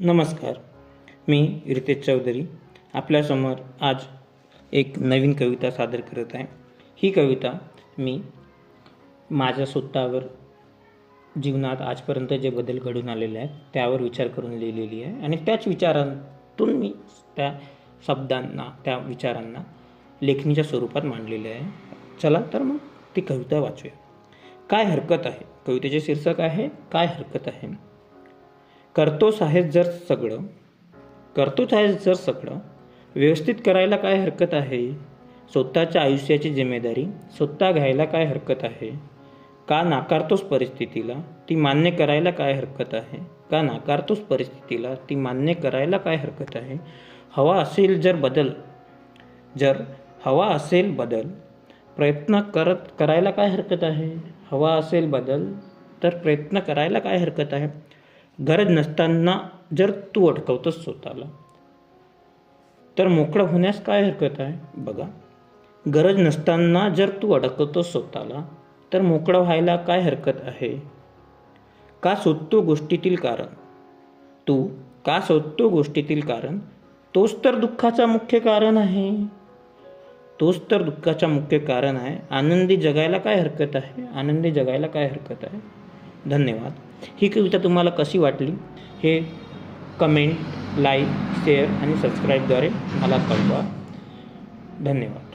नमस्कार मी रितेश चौधरी. आपल्यासमोर आज एक नवीन कविता सादर करत आहे. ही कविता मी माझ्या स्वतःवर जीवनात आजपर्यंत जे बदल घडून आलेले आहेत त्यावर विचार करून लिहिलेली आहे आणि त्याच विचारांतून मी त्या शब्दांना त्या विचारांना लेखणीच्या स्वरूपात मांडलेले आहे. चला तर मग ती कविता वाचूया. काय हरकत आहे? कवितेचे शीर्षक आहे काय हरकत आहे? करतोस आहेस जर सगळं करतोच आहेस जर सगळं व्यवस्थित करायला काय हरकत आहे? स्वतःच्या आयुष्याची जिम्मेदारी स्वतः घ्यायला काय हरकत आहे? का नाकारतोस परिस्थितीला? ती मान्य करायला काय हरकत आहे? का नाकारतोस परिस्थितीला? ती मान्य करायला काय हरकत आहे? हवा असेल जर बदल जर हवा असेल बदल प्रयत्न करत करायला काय हरकत आहे? हवा असेल बदल तर प्रयत्न करायला काय हरकत आहे? गरज नसताना जर तू अडकवतोस स्वतःला तर मोकळं होण्यास काय हरकत आहे? बघा. गरज नसताना जर तू अडकवतोस स्वतःला तर मोकळं व्हायला काय हरकत आहे? का शोधतो गोष्टीतील कारण? तू का शोधतो गोष्टीतील कारण? तोच तर दुःखाचा मुख्य कारण आहे. तोच तर दुःखाचा मुख्य कारण आहे. आनंदी जगायला काय हरकत आहे? आनंदी जगायला काय हरकत आहे? धन्यवाद. ही कविता तुम्हाला कशी वाटली हे कमेंट लाईक शेअर आणि सबस्क्राईबद्वारे मला कळवा. धन्यवाद.